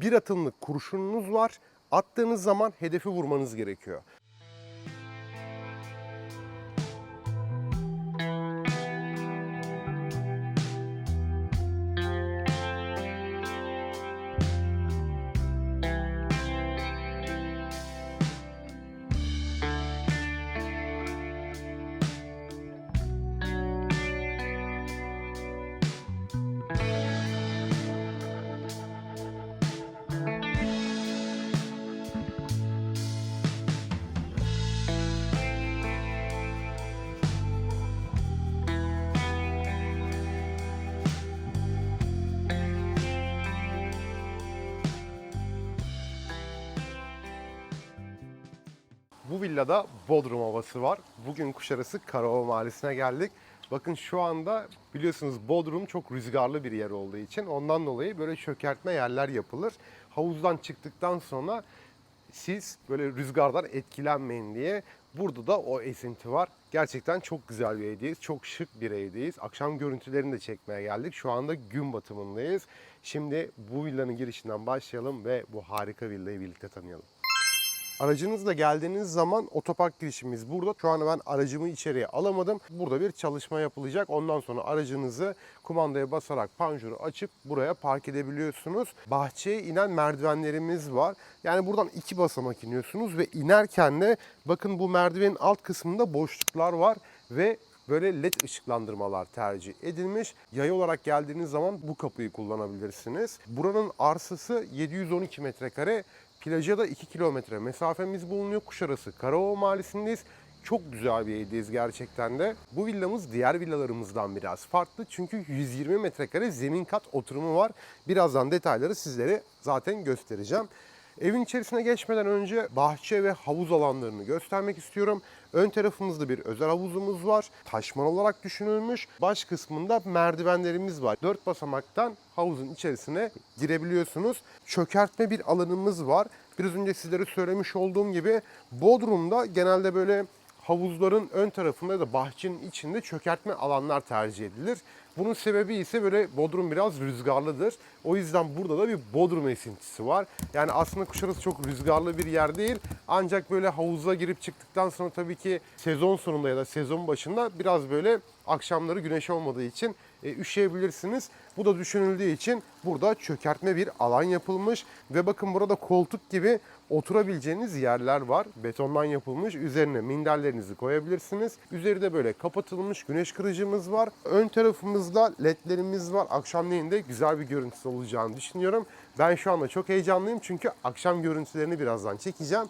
Bir atımlık kurşununuz var. Attığınız zaman hedefi vurmanız gerekiyor. Bu villada Bodrum havası var. Bugün Kuşarası Karaova Mahallesi'ne geldik. Bakın şu anda biliyorsunuz Bodrum çok rüzgarlı bir yer olduğu için ondan dolayı böyle çökertme yerler yapılır. Havuzdan çıktıktan sonra siz böyle rüzgardan etkilenmeyin diye burada da o esinti var. Gerçekten çok güzel bir evdeyiz. Çok şık bir evdeyiz. Akşam görüntülerini de çekmeye geldik. Şu anda gün batımındayız. Şimdi bu villanın girişinden başlayalım ve bu harika villayı birlikte tanıyalım. Aracınızla geldiğiniz zaman otopark girişimiz burada. Şu an ben aracımı içeriye alamadım. Burada bir çalışma yapılacak. Ondan sonra aracınızı kumandaya basarak panjuru açıp buraya park edebiliyorsunuz. Bahçeye inen merdivenlerimiz var. Yani buradan iki basamak iniyorsunuz ve inerken de bakın bu merdivenin alt kısmında boşluklar var ve böyle led ışıklandırmalar tercih edilmiş. Yay olarak geldiğiniz zaman bu kapıyı kullanabilirsiniz. Buranın arsası 712 metrekare. Plaja da 2 kilometre mesafemiz bulunuyor. Kuşarası Karaova Mahallesi'ndeyiz. Çok güzel bir evdeyiz gerçekten de. Bu villamız diğer villalarımızdan biraz farklı. Çünkü 120 metrekare zemin kat oturumu var. Birazdan detayları sizlere zaten göstereceğim. Evin içerisine geçmeden önce bahçe ve havuz alanlarını göstermek istiyorum. Ön tarafımızda bir özel havuzumuz var. Taşman olarak düşünülmüş. Baş kısmında merdivenlerimiz var. Dört basamaktan havuzun içerisine girebiliyorsunuz. Çökertme bir alanımız var. Biraz önce sizlere söylemiş olduğum gibi Bodrum'da genelde böyle havuzların ön tarafında da bahçenin içinde çökertme alanlar tercih edilir. Bunun sebebi ise böyle Bodrum biraz rüzgarlıdır. O yüzden burada da bir Bodrum esintisi var. Yani aslında Kuşadası çok rüzgarlı bir yer değil. Ancak böyle havuza girip çıktıktan sonra tabii ki sezon sonunda ya da sezon başında biraz böyle akşamları güneş olmadığı için e, üşüyebilirsiniz. Bu da düşünüldüğü için burada çökertme bir alan yapılmış ve bakın burada koltuk gibi oturabileceğiniz yerler var. Betondan yapılmış. Üzerine minderlerinizi koyabilirsiniz. Üzeri de böyle kapatılmış güneş kırıcımız var. Ön tarafımızda ledlerimiz var. Akşamleyin de güzel bir görüntüsü olacağını düşünüyorum. Ben şu anda çok heyecanlıyım çünkü akşam görüntülerini birazdan çekeceğim.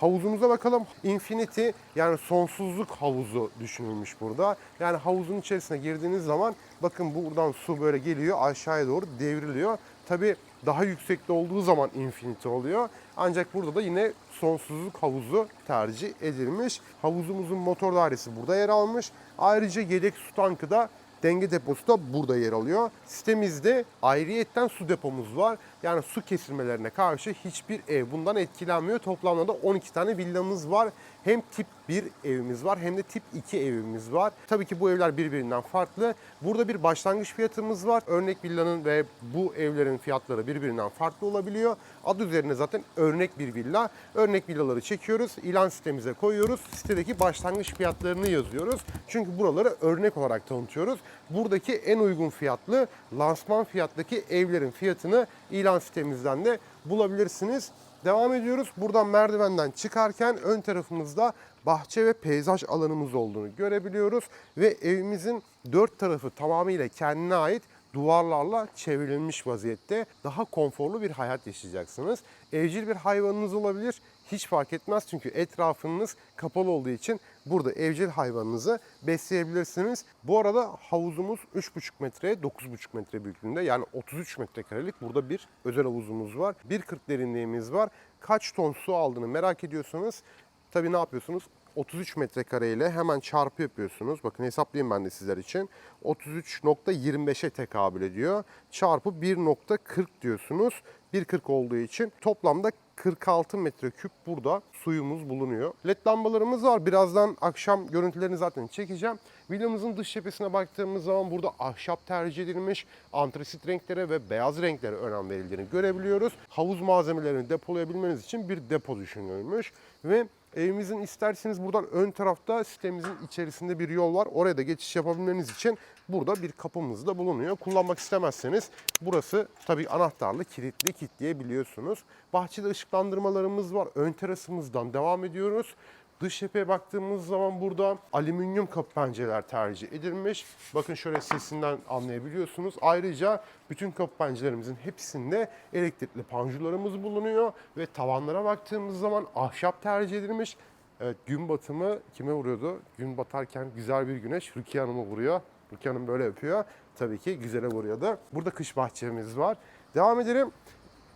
Havuzumuza bakalım. Infinity yani sonsuzluk havuzu düşünülmüş burada. Yani havuzun içerisine girdiğiniz zaman bakın buradan su böyle geliyor aşağıya doğru devriliyor. Tabi daha yüksekte olduğu zaman infinity oluyor. Ancak burada da yine sonsuzluk havuzu tercih edilmiş. Havuzumuzun motor dairesi burada yer almış. Ayrıca yedek su tankı da denge deposu da burada yer alıyor. Sitemizde ayrıyetten su depomuz var. Yani su kesilmelerine karşı hiçbir ev bundan etkilenmiyor. Toplamda da 12 tane villamız var. Hem tip 1 evimiz var hem de tip 2 evimiz var. Tabii ki bu evler birbirinden farklı. Burada bir başlangıç fiyatımız var. Örnek villanın ve bu evlerin fiyatları birbirinden farklı olabiliyor. Adı üzerine zaten örnek bir villa. Örnek villaları çekiyoruz, ilan sitemize koyuyoruz. Sitedeki başlangıç fiyatlarını yazıyoruz. Çünkü buraları örnek olarak tanıtıyoruz. Buradaki en uygun fiyatlı lansman fiyattaki evlerin fiyatını ilan sitemizden de bulabilirsiniz. Devam ediyoruz. Buradan merdivenden çıkarken ön tarafımızda bahçe ve peyzaj alanımız olduğunu görebiliyoruz. Ve evimizin dört tarafı tamamıyla kendine ait duvarlarla çevrilmiş vaziyette daha konforlu bir hayat yaşayacaksınız. Evcil bir hayvanınız olabilir. Hiç fark etmez çünkü etrafınız kapalı olduğu için burada evcil hayvanınızı besleyebilirsiniz. Bu arada havuzumuz 3,5 metre 9,5 metre büyüklüğünde yani 33 metrekarelik burada bir özel havuzumuz var. 1,40 derinliğimiz var. Kaç ton su aldığını merak ediyorsanız tabii ne yapıyorsunuz? 33 metrekare ile hemen çarpı yapıyorsunuz. Bakın hesaplayayım ben de sizler için. 33.25'e tekabül ediyor. Çarpı 1.40 diyorsunuz. 1.40 olduğu için toplamda 46 metreküp burada suyumuz bulunuyor. LED lambalarımız var. Birazdan akşam görüntülerini zaten çekeceğim. Villamızın dış cephesine baktığımız zaman burada ahşap tercih edilmiş, antrasit renklere ve beyaz renklere önem verildiğini görebiliyoruz. Havuz malzemelerini depolayabilmeniz için bir depo düşünülmüş ve evimizin isterseniz buradan ön tarafta sitemizin içerisinde bir yol var. Oraya da geçiş yapabilmeniz için burada bir kapımız da bulunuyor. Kullanmak istemezseniz burası tabii anahtarlı, kilitli kilitleyebiliyorsunuz. Bahçede ışıklandırmalarımız var. Ön terasımızdan devam ediyoruz. Dış cepheye baktığımız zaman burada alüminyum kapı pencereler tercih edilmiş. Bakın şöyle sesinden anlayabiliyorsunuz. Ayrıca bütün kapı pencerelerimizin hepsinde elektrikli panjurlarımız bulunuyor. Ve tavanlara baktığımız zaman ahşap tercih edilmiş. Evet gün batımı kime vuruyordu? Gün batarken güzel bir güneş Rukiye Hanım'ı vuruyor. Rukiye böyle yapıyor. Tabii ki güzele vuruyordu. Burada kış bahçemiz var. Devam edelim.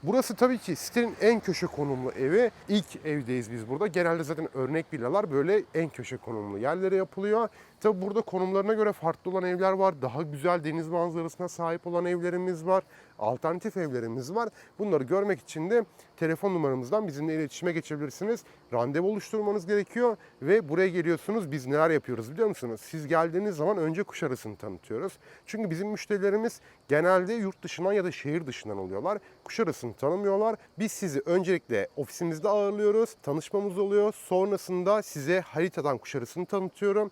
Burası tabii ki sitenin en köşe konumlu evi. İlk evdeyiz biz burada. Genelde zaten örnek villalar böyle en köşe konumlu yerlere yapılıyor. Tabii burada konumlarına göre farklı olan evler var. Daha güzel deniz manzarasına sahip olan evlerimiz var. Alternatif evlerimiz var. Bunları görmek için de telefon numaramızdan bizimle iletişime geçebilirsiniz. Randevu oluşturmanız gerekiyor ve buraya geliyorsunuz. Biz neler yapıyoruz biliyor musunuz? Siz geldiğiniz zaman önce Kuşarası'nı tanıtıyoruz. Çünkü bizim müşterilerimiz genelde yurt dışından ya da şehir dışından oluyorlar. Kuşarası'nı tanımıyorlar. Biz sizi öncelikle ofisimizde ağırlıyoruz. Tanışmamız oluyor. Sonrasında size haritadan Kuşarası'nı tanıtıyorum.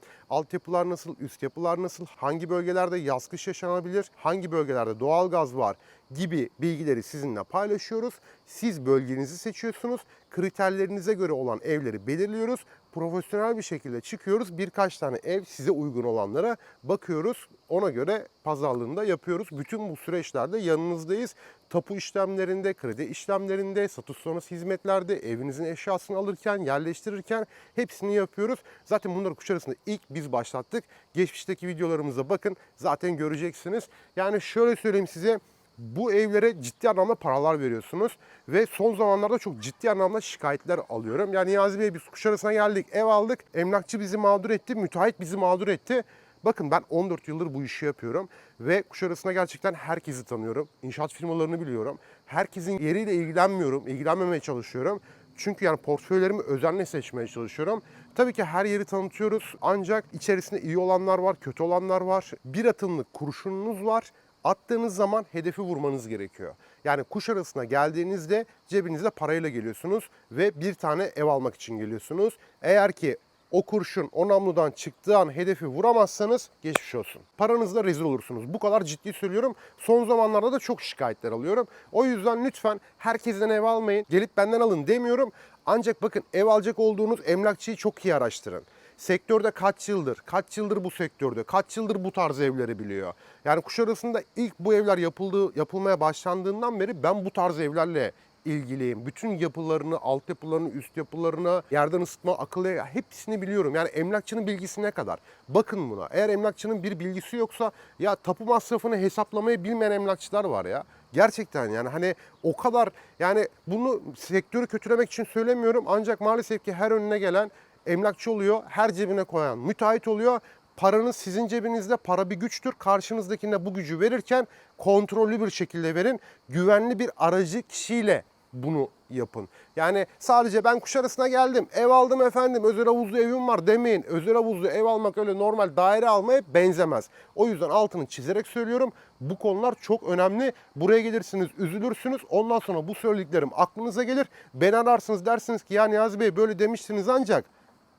Altyapılar nasıl, üst yapılar nasıl, hangi bölgelerde yaz kış yaşanabilir, hangi bölgelerde doğalgaz var gibi bilgileri sizinle paylaşıyoruz. Siz bölgenizi seçiyorsunuz. Kriterlerinize göre olan evleri belirliyoruz. Profesyonel bir şekilde çıkıyoruz. Birkaç tane ev size uygun olanlara bakıyoruz. Ona göre pazarlığını da yapıyoruz. Bütün bu süreçlerde yanınızdayız. Tapu işlemlerinde, kredi işlemlerinde, satış sonrası hizmetlerde, evinizin eşyasını alırken, yerleştirirken hepsini yapıyoruz. Zaten bunları Kuşadası'nda ilk biz başlattık. Geçmişteki videolarımıza bakın. Zaten göreceksiniz. Yani şöyle söyleyeyim size bu evlere ciddi anlamda paralar veriyorsunuz ve son zamanlarda çok ciddi anlamda şikayetler alıyorum. Yani Niyazi Bey biz Kuşadası'na geldik, ev aldık, emlakçı bizi mağdur etti, müteahhit bizi mağdur etti. Bakın ben 14 yıldır bu işi yapıyorum ve Kuşadası'na gerçekten herkesi tanıyorum. İnşaat firmalarını biliyorum. Herkesin yeriyle ilgilenmiyorum, ilgilenmemeye çalışıyorum. Çünkü yani portföylerimi özenle seçmeye çalışıyorum. Tabii ki her yeri tanıtıyoruz ancak içerisinde iyi olanlar var, kötü olanlar var. Bir atımlık kurşununuz var. Attığınız zaman hedefi vurmanız gerekiyor. Yani kuş arasına geldiğinizde cebinizde parayla geliyorsunuz ve bir tane ev almak için geliyorsunuz. Eğer ki o kurşun o namludan çıktığı an hedefi vuramazsanız geçmiş olsun. Paranızla rezil olursunuz. Bu kadar ciddi söylüyorum. Son zamanlarda da çok şikayetler alıyorum. O yüzden lütfen herkesten ev almayın. Gelip benden alın demiyorum. Ancak bakın ev alacak olduğunuz emlakçıyı çok iyi araştırın. Sektörde kaç yıldır, kaç yıldır bu sektörde, kaç yıldır bu tarz evleri biliyor. Yani Kuşadası'nda ilk bu evler yapıldığı, yapılmaya başlandığından beri ben bu tarz evlerle ilgiliyim. Bütün yapılarını, altyapılarını, üst yapılarını, yerden ısıtma, akıllı hepsini biliyorum. Yani emlakçının bilgisi ne kadar? Bakın buna. Eğer emlakçının bir bilgisi yoksa ya tapu masrafını hesaplamayı bilmeyen emlakçılar var ya. Gerçekten yani hani o kadar yani bunu sektörü kötülemek için söylemiyorum ancak maalesef ki her önüne gelen emlakçı oluyor, her cebine koyan müteahhit oluyor. Paranız sizin cebinizde, para bir güçtür. Karşınızdakine bu gücü verirken kontrollü bir şekilde verin. Güvenli bir aracı kişiyle bunu yapın. Yani sadece ben Kuşadası'na geldim, ev aldım efendim, özel havuzlu evim var demeyin. Özel havuzlu ev almak öyle normal daire almaya benzemez. O yüzden altını çizerek söylüyorum. Bu konular çok önemli. Buraya gelirsiniz, üzülürsünüz. Ondan sonra bu söylediklerim aklınıza gelir. Beni ararsınız dersiniz ki ya Niyazi Bey böyle demiştiniz ancak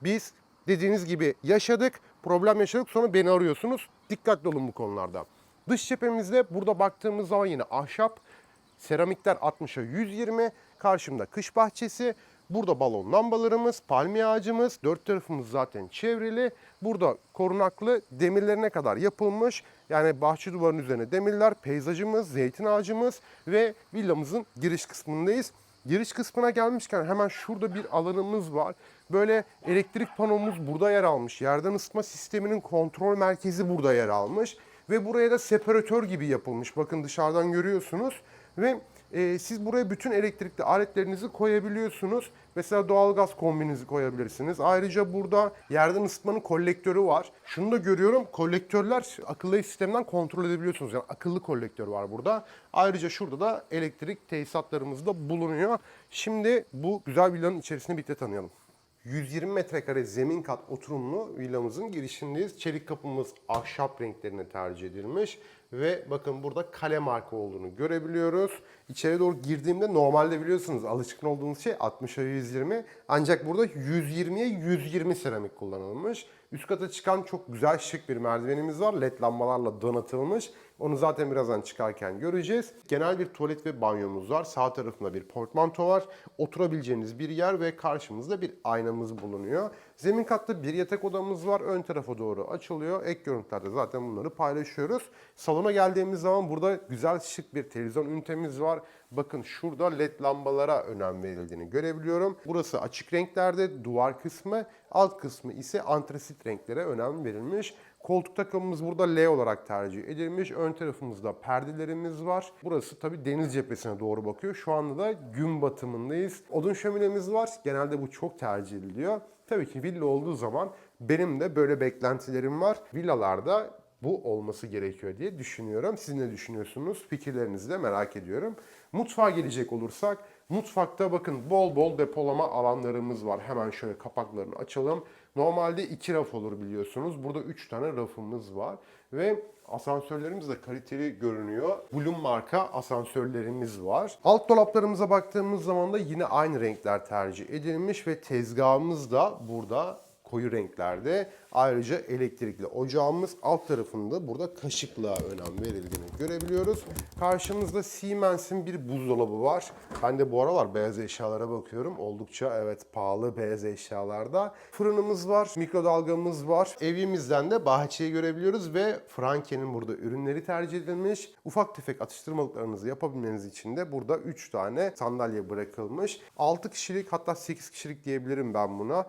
biz dediğiniz gibi yaşadık, problem yaşadık sonra beni arıyorsunuz. Dikkatli olun bu konularda. Dış cephemizde burada baktığımız zaman yine ahşap, seramikler 60'a 120, karşımda kış bahçesi, burada balon lambalarımız, palmiye ağacımız, dört tarafımız zaten çevrili. Burada korunaklı demirlerine kadar yapılmış. Yani bahçe duvarının üzerine demirler, peyzajımız, zeytin ağacımız ve villamızın giriş kısmındayız. Giriş kısmına gelmişken hemen şurada bir alanımız var. Böyle elektrik panomuz burada yer almış. Yerden ısıtma sisteminin kontrol merkezi burada yer almış. Ve buraya da separatör gibi yapılmış. Bakın dışarıdan görüyorsunuz. Ve Ee, siz buraya bütün elektrikli aletlerinizi koyabiliyorsunuz. Mesela doğalgaz kombinizi koyabilirsiniz. Ayrıca burada yerden ısıtmanın kolektörü var. Şunu da görüyorum. Kolektörler akıllı ev sisteminden kontrol edebiliyorsunuz. Yani akıllı kolektör var burada. Ayrıca şurada da elektrik tesisatlarımız da bulunuyor. Şimdi bu güzel villanın içerisini birlikte tanıyalım. 120 metrekare zemin kat oturumlu villamızın girişindeyiz. Çelik kapımız ahşap renklerine tercih edilmiş. Ve bakın burada kale marka olduğunu görebiliyoruz. İçeri doğru girdiğimde normalde biliyorsunuz alışkın olduğunuz şey 60'a 120. Ancak burada 120'ye 120 seramik kullanılmış. Üst kata çıkan çok güzel şık bir merdivenimiz var. LED lambalarla donatılmış. Onu zaten birazdan çıkarken göreceğiz. Genel bir tuvalet ve banyomuz var. Sağ tarafında bir portmanto var. Oturabileceğiniz bir yer ve karşımızda bir aynamız bulunuyor. Zemin katta bir yatak odamız var. Ön tarafa doğru açılıyor. Ek görüntülerde zaten bunları paylaşıyoruz. Salona geldiğimiz zaman burada güzel şık bir televizyon ünitemiz var. Bakın şurada led lambalara önem verildiğini görebiliyorum. Burası açık renklerde duvar kısmı, alt kısmı ise antrasit renklere önem verilmiş. Koltuk takımımız burada L olarak tercih edilmiş. Ön tarafımızda perdelerimiz var. Burası tabii deniz cephesine doğru bakıyor. Şu anda da gün batımındayız. Odun şöminemiz var. Genelde bu çok tercih ediliyor. Tabii ki villa olduğu zaman benim de böyle beklentilerim var. Villalarda bu olması gerekiyor diye düşünüyorum. Siz ne düşünüyorsunuz? Fikirlerinizi de merak ediyorum. Mutfağa gelecek olursak, mutfakta bakın bol bol depolama alanlarımız var. Hemen şöyle kapaklarını açalım. Normalde iki raf olur biliyorsunuz. Burada üç tane rafımız var. Ve asansörlerimiz de kaliteli görünüyor. Bloom marka asansörlerimiz var. Alt dolaplarımıza baktığımız zaman da yine aynı renkler tercih edilmiş ve tezgahımız da burada koyu renklerde. Ayrıca elektrikli ocağımız alt tarafında burada kaşıklığa önem verildiğini görebiliyoruz. Karşımızda Siemens'in bir buzdolabı var. Ben de bu aralar beyaz eşyalara bakıyorum. Oldukça evet pahalı beyaz eşyalarda. Fırınımız var, mikrodalgamız var. Evimizden de bahçeyi görebiliyoruz ve Franke'nin burada ürünleri tercih edilmiş. Ufak tefek atıştırmalıklarınızı yapabilmeniz için de burada 3 tane sandalye bırakılmış. 6 kişilik hatta 8 kişilik diyebilirim ben buna.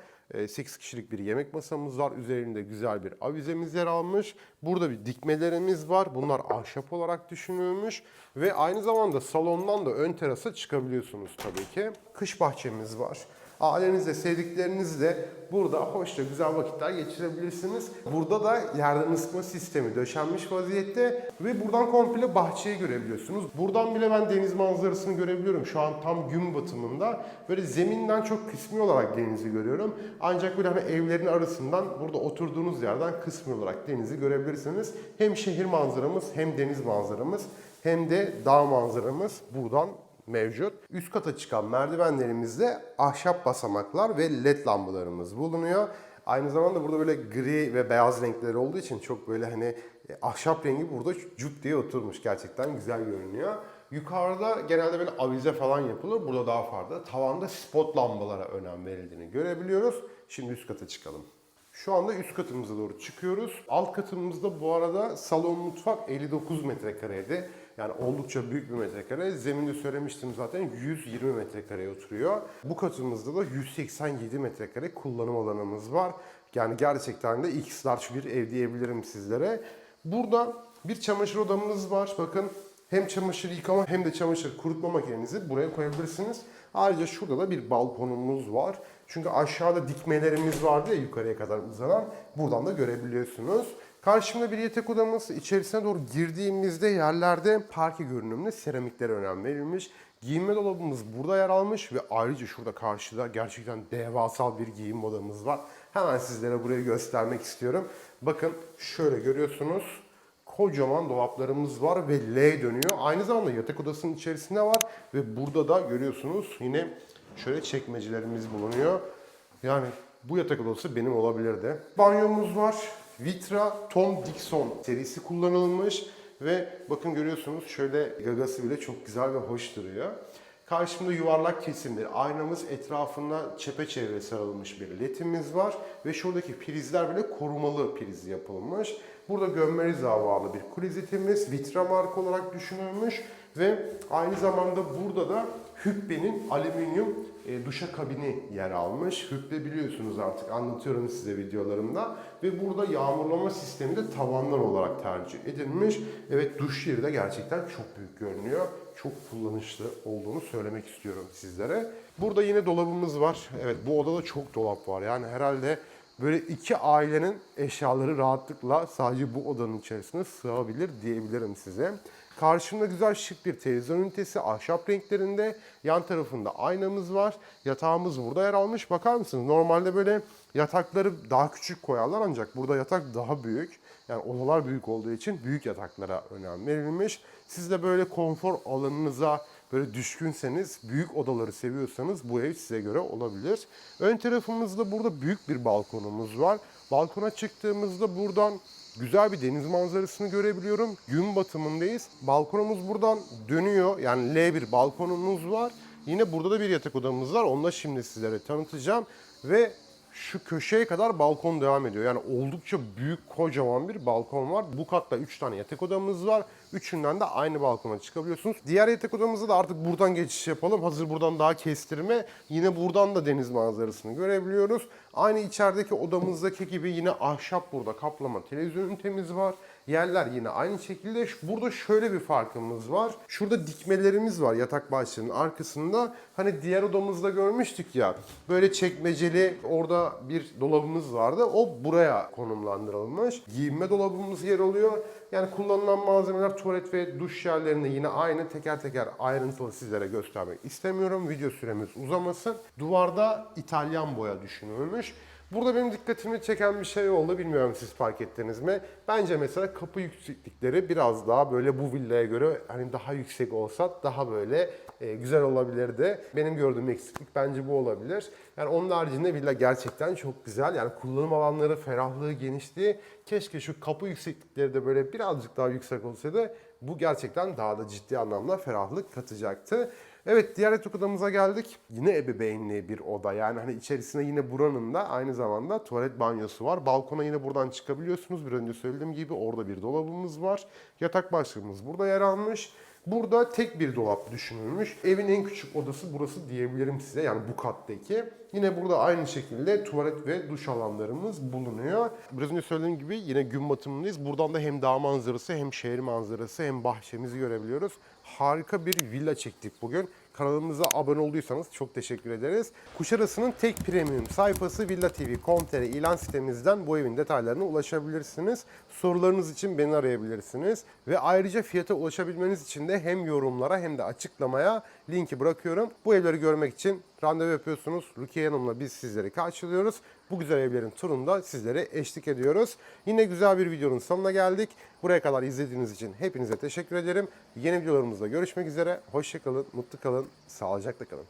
8 kişilik bir yemek masamız var. Üzerinde güzel bir avizemiz yer almış. Burada bir dikmelerimiz var. Bunlar ahşap olarak düşünülmüş. Ve aynı zamanda salondan da ön terasa çıkabiliyorsunuz tabii ki. Kış bahçemiz var. Ailenizle, sevdiklerinizle burada hoşça güzel vakitler geçirebilirsiniz. Burada da yerden ısıtma sistemi döşenmiş vaziyette ve buradan komple bahçeyi görebiliyorsunuz. Buradan bile ben deniz manzarasını görebiliyorum. Şu an tam gün batımında. Böyle zeminden çok kısmi olarak denizi görüyorum. Ancak böyle hani evlerin arasından burada oturduğunuz yerden kısmi olarak denizi görebilirsiniz. Hem şehir manzaramız hem deniz manzaramız hem de dağ manzaramız buradan mevcut. Üst kata çıkan merdivenlerimizde ahşap basamaklar ve led lambalarımız bulunuyor. Aynı zamanda burada böyle gri ve beyaz renkleri olduğu için çok böyle hani e, ahşap rengi burada cuk diye oturmuş. Gerçekten güzel görünüyor. Yukarıda genelde böyle avize falan yapılır. Burada daha farklı. Tavanda spot lambalara önem verildiğini görebiliyoruz. Şimdi üst kata çıkalım. Şu anda üst katımıza doğru çıkıyoruz. Alt katımızda bu arada salon mutfak 59 metrekareydi. Yani oldukça büyük bir metrekare. Zeminde söylemiştim zaten 120 metrekareye oturuyor. Bu katımızda da 187 metrekare kullanım alanımız var. Yani gerçekten de X large bir ev diyebilirim sizlere. Burada bir çamaşır odamız var. Bakın hem çamaşır yıkama hem de çamaşır kurutma makinenizi buraya koyabilirsiniz. Ayrıca şurada da bir balkonumuz var. Çünkü aşağıda dikmelerimiz vardı ya yukarıya kadar uzanan. Buradan da görebiliyorsunuz. Karşımda bir yatak odamız. İçerisine doğru girdiğimizde yerlerde parke görünümlü seramiklere önem verilmiş. Giyinme dolabımız burada yer almış ve ayrıca şurada karşıda gerçekten devasal bir giyinme odamız var. Hemen sizlere burayı göstermek istiyorum. Bakın şöyle görüyorsunuz kocaman dolaplarımız var ve L dönüyor. Aynı zamanda yatak odasının içerisinde var ve burada da görüyorsunuz yine şöyle çekmecelerimiz bulunuyor. Yani bu yatak odası benim olabilirdi. Banyomuz var. Vitra Tom Dixon serisi kullanılmış ve bakın görüyorsunuz şöyle gagası bile çok güzel ve hoş duruyor. Karşımda yuvarlak kesimli aynamız etrafına çepeçevre sarılmış bir ledimiz var ve şuradaki prizler bile korumalı priz yapılmış. Burada gömme rıza bağlı bir klozetimiz vitra marka olarak düşünülmüş ve aynı zamanda burada da Hübbe'nin alüminyum e, duşa kabini yer almış. Hübbe biliyorsunuz artık anlatıyorum size videolarımda. Ve burada yağmurlama sistemi de tavandan olarak tercih edilmiş. Evet duş yeri de gerçekten çok büyük görünüyor. çok kullanışlı olduğunu söylemek istiyorum sizlere. Burada yine dolabımız var. Evet bu odada çok dolap var. Yani herhalde böyle iki ailenin eşyaları rahatlıkla sadece bu odanın içerisine sığabilir diyebilirim size. Karşımda güzel şık bir televizyon ünitesi ahşap renklerinde. Yan tarafında aynamız var. Yatağımız burada yer almış. Bakar mısınız? Normalde böyle yatakları daha küçük koyarlar ancak burada yatak daha büyük. Yani odalar büyük olduğu için büyük yataklara önem verilmiş. Siz de böyle konfor alanınıza böyle düşkünseniz, büyük odaları seviyorsanız bu ev size göre olabilir. Ön tarafımızda burada büyük bir balkonumuz var. Balkona çıktığımızda buradan güzel bir deniz manzarasını görebiliyorum. Gün batımındayız. Balkonumuz buradan dönüyor. Yani L bir balkonumuz var. Yine burada da bir yatak odamız var. Onu da şimdi sizlere tanıtacağım. Ve şu köşeye kadar balkon devam ediyor. Yani oldukça büyük, kocaman bir balkon var. Bu katta 3 tane yatak odamız var. Üçünden de aynı balkona çıkabiliyorsunuz. Diğer yatak odamızda da artık buradan geçiş yapalım. Hazır buradan daha kestirme. Yine buradan da deniz manzarasını görebiliyoruz. Aynı içerideki odamızdaki gibi yine ahşap burada kaplama televizyon ünitemiz var. Yerler yine aynı şekilde. Burada şöyle bir farkımız var. Şurada dikmelerimiz var yatak başlığının arkasında. Hani diğer odamızda görmüştük ya. Böyle çekmeceli orada bir dolabımız vardı. O buraya konumlandırılmış. Giyinme dolabımız yer alıyor. Yani kullanılan malzemeler tuvalet ve duş yerlerinde yine aynı. Teker teker ayrıntılı sizlere göstermek istemiyorum. Video süremiz uzamasın. Duvarda İtalyan boya düşünülmüş. Burada benim dikkatimi çeken bir şey oldu. Bilmiyorum siz fark ettiniz mi? Bence mesela kapı yükseklikleri biraz daha böyle bu villaya göre hani daha yüksek olsa daha böyle e, güzel olabilirdi. Benim gördüğüm eksiklik bence bu olabilir. Yani onun haricinde villa gerçekten çok güzel. Yani kullanım alanları, ferahlığı, genişliği. Keşke şu kapı yükseklikleri de böyle birazcık daha yüksek olsaydı. Bu gerçekten daha da ciddi anlamda ferahlık katacaktı. Evet diğer yatak odamıza geldik. Yine ebeveynli bir oda. Yani hani içerisinde yine buranın da aynı zamanda tuvalet banyosu var. Balkona yine buradan çıkabiliyorsunuz. Bir önce söylediğim gibi orada bir dolabımız var. Yatak başlığımız burada yer almış. Burada tek bir dolap düşünülmüş. Evin en küçük odası burası diyebilirim size. Yani bu kattaki. Yine burada aynı şekilde tuvalet ve duş alanlarımız bulunuyor. Biraz önce söylediğim gibi yine gün batımındayız. Buradan da hem dağ manzarası hem şehir manzarası hem bahçemizi görebiliyoruz. Harika bir villa çektik bugün. Kanalımıza abone olduysanız çok teşekkür ederiz. Kuşarası'nın tek premium sayfası Villa TV.com.tr ilan sitemizden bu evin detaylarına ulaşabilirsiniz. Sorularınız için beni arayabilirsiniz. Ve ayrıca fiyata ulaşabilmeniz için de hem yorumlara hem de açıklamaya linki bırakıyorum. Bu evleri görmek için randevu yapıyorsunuz. Rukiye Hanım'la biz sizleri karşılıyoruz. Bu güzel evlerin turunda sizlere eşlik ediyoruz. Yine güzel bir videonun sonuna geldik. Buraya kadar izlediğiniz için hepinize teşekkür ederim. Yeni videolarımızda görüşmek üzere. Hoşçakalın, mutlu kalın, sağlıcakla kalın.